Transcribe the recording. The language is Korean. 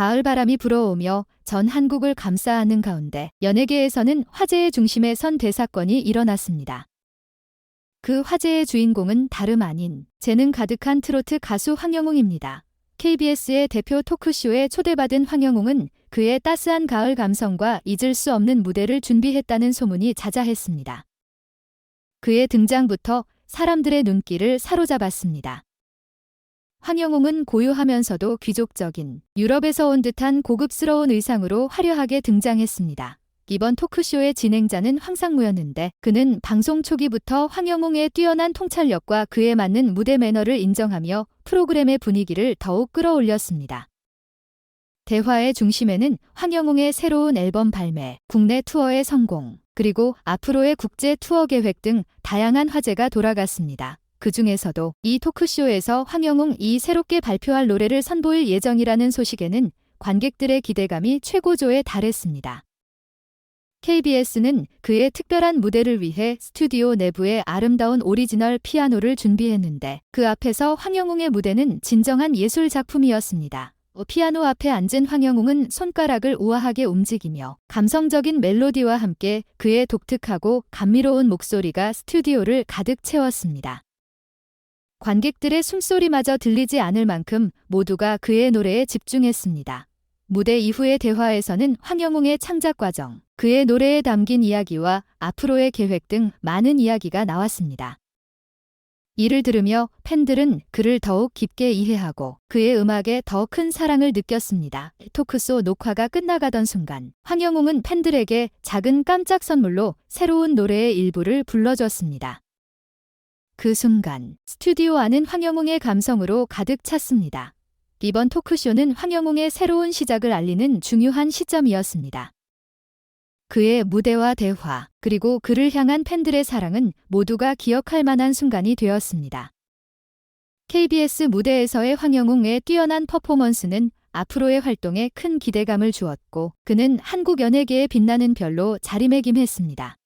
가을 바람이 불어오며 전 한국을 감싸안는 가운데 연예계에서는 화제의 중심에 선 대사건이 일어났습니다. 그 화제의 주인공은 다름 아닌 재능 가득한 트로트 가수 황영웅입니다. KBS의 대표 토크쇼에 초대받은 황영웅은 그의 따스한 가을 감성과 잊을 수 없는 무대를 준비했다는 소문이 자자했습니다. 그의 등장부터 사람들의 눈길을 사로잡았습니다. 황영웅은 고요하면서도 귀족적인 유럽에서 온 듯한 고급스러운 의상으로 화려하게 등장했습니다. 이번 토크쇼의 진행자는 황상무였는데 그는 방송 초기부터 황영웅의 뛰어난 통찰력과 그에 맞는 무대 매너를 인정하며 프로그램의 분위기를 더욱 끌어올렸습니다. 대화의 중심에는 황영웅의 새로운 앨범 발매, 국내 투어의 성공, 그리고 앞으로의 국제 투어 계획 등 다양한 화제가 돌아갔습니다. 그 중에서도 이 토크쇼에서 황영웅 이 새롭게 발표할 노래를 선보일 예정이라는 소식에는 관객들의 기대감이 최고조에 달했습니다. KBS는 그의 특별한 무대를 위해 스튜디오 내부에 아름다운 오리지널 피아노를 준비했는데 그 앞에서 황영웅의 무대는 진정한 예술 작품이었습니다. 피아노 앞에 앉은 황영웅은 손가락을 우아하게 움직이며 감성적인 멜로디와 함께 그의 독특하고 감미로운 목소리가 스튜디오를 가득 채웠습니다. 관객들의 숨소리마저 들리지 않을 만큼 모두가 그의 노래에 집중했습니다. 무대 이후의 대화에서는 황영웅의 창작 과정, 그의 노래에 담긴 이야기와 앞으로의 계획 등 많은 이야기가 나왔습니다. 이를 들으며 팬들은 그를 더욱 깊게 이해하고 그의 음악에 더 큰 사랑을 느꼈습니다. 토크쇼 녹화가 끝나가던 순간 황영웅은 팬들에게 작은 깜짝 선물로 새로운 노래의 일부를 불러줬습니다. 그 순간 스튜디오 안은 황영웅의 감성으로 가득 찼습니다. 이번 토크쇼는 황영웅의 새로운 시작을 알리는 중요한 시점이었습니다. 그의 무대와 대화, 그리고 그를 향한 팬들의 사랑은 모두가 기억할 만한 순간이 되었습니다. KBS 무대에서의 황영웅의 뛰어난 퍼포먼스는 앞으로의 활동에 큰 기대감을 주었고 그는 한국 연예계에 빛나는 별로 자리매김했습니다.